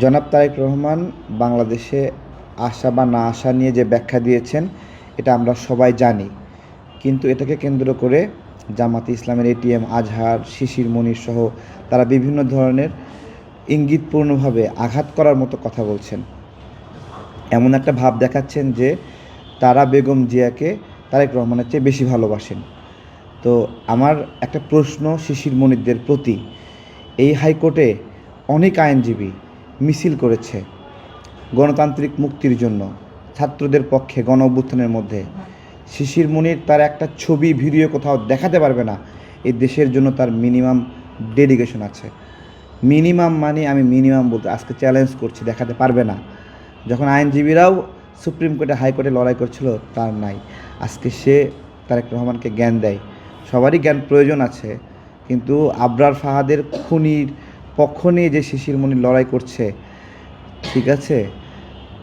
জনাব তারেক রহমান বাংলাদেশে আসা বা না আসা নিয়ে যে ব্যাখ্যা দিয়েছেন, এটা আমরা সবাই জানি। কিন্তু এটাকে কেন্দ্র করে জামাতে ইসলামের এটিএম আজহার, শিশির, মনির সহ তারা বিভিন্ন ধরনের ইঙ্গিতপূর্ণভাবে আঘাত করার মতো কথা বলছেন। এমন একটা ভাব দেখাচ্ছেন যে তারা বেগম জিয়াকে তারেক রহমানের চেয়ে বেশি ভালোবাসেন। তো আমার একটা প্রশ্ন শিশির মনিরদের প্রতি। এই হাইকোর্টে অনেক আইনজীবী মিছিল করেছে গণতান্ত্রিক মুক্তির জন্য ছাত্রদের পক্ষে গণ অভ্যুত্থানের মধ্যে। শিশির মনির তার একটা ছবি, ভিডিও কোথাও দেখাতে পারবে না। এই দেশের জন্য তার মিনিমাম ডেডিকেশন আছে। মিনিমাম মানে আমি মিনিমাম বলতে আজকে চ্যালেঞ্জ করছি, দেখাতে পারবে না। যখন আইনজীবীরাও সুপ্রিম কোর্টে হাইকোর্টে লড়াই করছিল, তার নাই। আজকে সে তারেক রহমানকে জ্ঞান দেয়। সবারই জ্ঞান প্রয়োজন আছে, কিন্তু আবরার ফাহাদের খুনির পক্ষ নিয়ে যে শিশিরমণি লড়াই করছে, ঠিক আছে?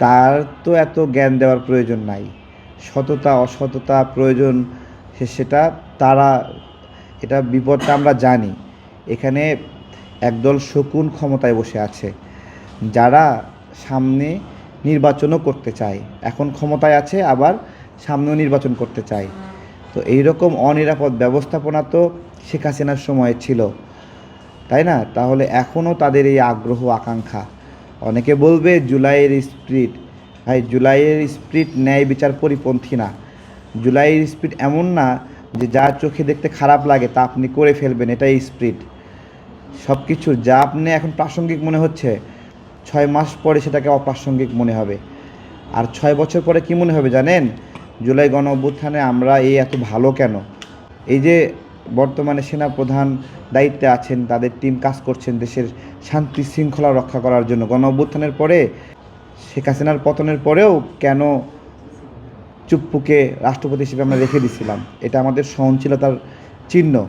তার তো এত জ্ঞান দেওয়ার প্রয়োজন নাই। সততা, অসততা প্রয়োজন সেটা তারা, এটা বিপদটা আমরা জানি। এখানে একদল শকুন ক্ষমতায় বসে আছে, যারা সামনে নির্বাচনও করতে চায়। এখন ক্ষমতায় আছে, আবার সামনেও নির্বাচন করতে চায়। তো এই রকম অনিরাপদ ব্যবস্থাপনা তো শেখ হাসিনার সময় ছিল। তাই না? তাহলে এখনও তাদের এই আগ্রহ, আকাঙ্ক্ষা। অনেকে বলবে জুলাইয়ের স্প্রিট। ভাই, জুলাইয়ের স্প্রিট ন্যায় বিচার পরিপন্থী না। জুলাইয়ের স্প্রিট এমন না যে যা চোখে দেখতে খারাপ লাগে, তা আপনি করে ফেলবেন, এটাই স্প্রিট। সব কিছুর যা আপনি এখন প্রাসঙ্গিক মনে হচ্ছে, ছয় মাস পরে সেটাকে অপ্রাসঙ্গিক মনে হবে। আর ছয় বছর পরে কি মনে হবে জানেন? জুলাই গণ অভ্যুত্থানে আমরা এই এত ভালো কেন? এই যে বর্তমানে সেনা প্রধান দায়িত্বে আছেন, তাদের টিম কাজ করছেন দেশের শান্তি শৃঙ্খলা রক্ষা করার জন্য। গণ অভ্যুত্থানের পরে, শেখ হাসিনার পতনের পরেও কেন চুপ্পুকে রাষ্ট্রপতি হিসেবে আমরা রেখে দিছিলাম? এটা আমাদের সহনশীলতার চিহ্ন।